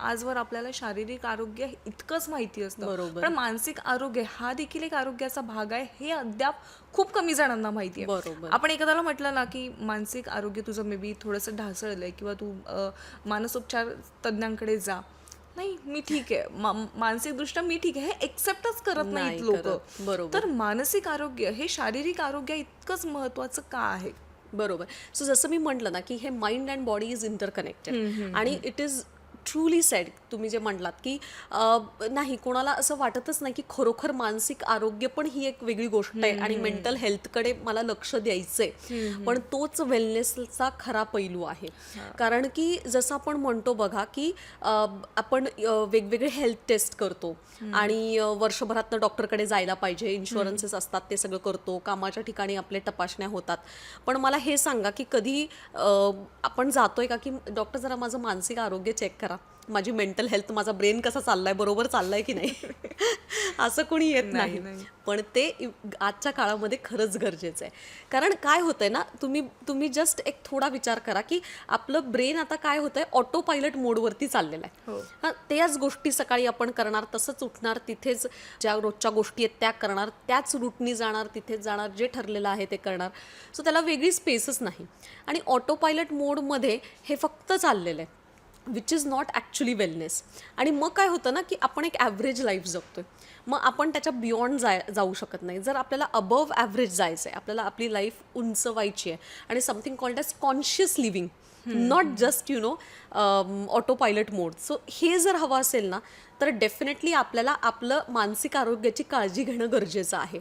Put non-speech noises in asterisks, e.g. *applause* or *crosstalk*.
आजवर आपल्याला शारीरिक आरोग्य इतकंच माहिती असतं. बरोबर. पण मानसिक आरोग्य हा देखील एक आरोग्याचा भाग आहे हे अद्याप खूप कमी जणांना माहिती आहे. बरोबर. आपण एखाद्याला म्हटलं ना की मानसिक आरोग्य तुझं मे बी थोडंसं ढासळलंय किंवा तू अ, मानसोपचार तज्ज्ञांकडे जा. नाही मी ठीक आहे. मा- मानसिकदृष्ट्या मी ठीक आहे. हे एक्सेप्टच करत नाहीत नाही लोक. करत. बरोबर. तर मानसिक आरोग्य हे शारीरिक आरोग्य इतकंच महत्वाचं का आहे? बरोबर. सो जसं मी म्हटलं ना की हे mind and body is interconnected आणि इट इज ट्रुली सेड तुम्ही जे म्हटलात की नाही कोणाला असं वाटतच नाही की खरोखर मानसिक आरोग्य पण ही एक वेगळी गोष्ट आहे आणि मेंटल हेल्थकडे मला लक्ष द्यायचंय. पण तोच वेलनेसचा खरा पैलू आहे. कारण की जसं आपण म्हणतो बघा की आपण वेगवेगळे हेल्थ टेस्ट करतो. आणि वर्षभरातनं डॉक्टरकडे जायला पाहिजे इन्शुरन्सेस असतात ते सगळं करतो कामाच्या ठिकाणी आपले तपासण्या होतात. पण मला हे सांगा की कधी आपण जातोय का की डॉक्टर जरा माझं मानसिक आरोग्य चेक करा. माझी मेंटल हेल्थ माझा ब्रेन कसा चाललाय बरोबर चाललाय की नाही? *laughs* असं कोणी येत नाही. पण ते आजच्या काळामध्ये खरंच गरजेचं आहे. कारण काय होतंय ना तुम्ही तुम्ही जस्ट एक थोडा विचार करा की आपलं ब्रेन आता काय होतंय ऑटो पायलट मोडवरती चाललेलं हो. आहे. हा. त्याच गोष्टी सकाळी आपण करणार तसंच उठणार तिथेच ज्या रोजच्या गोष्टी आहेत त्या करणार त्याच रूटनी जाणार तिथेच जाणार जे ठरलेलं आहे ते करणार. सो त्याला वेगळी स्पेसच नाही. आणि ऑटो पायलट मोडमध्ये हे फक्त चाललेलं आहे. Which is not actually wellness आणि मग काय होतं ना की आपण एक ॲव्हरेज लाईफ जगतोय. मग आपण त्याच्या बियॉन्ड जाय जाऊ शकत नाही. जर आपल्याला अबव ॲव्हरेज जायचं आहे आपल्याला आपली लाईफ उंचवायची आहे आणि something called as conscious living not just you know autopilot mode so हे जर हवं असेल ना तर डेफिनेटली आपल्याला आपलं मानसिक आरोग्याची काळजी घेणं गरजेचं आहे.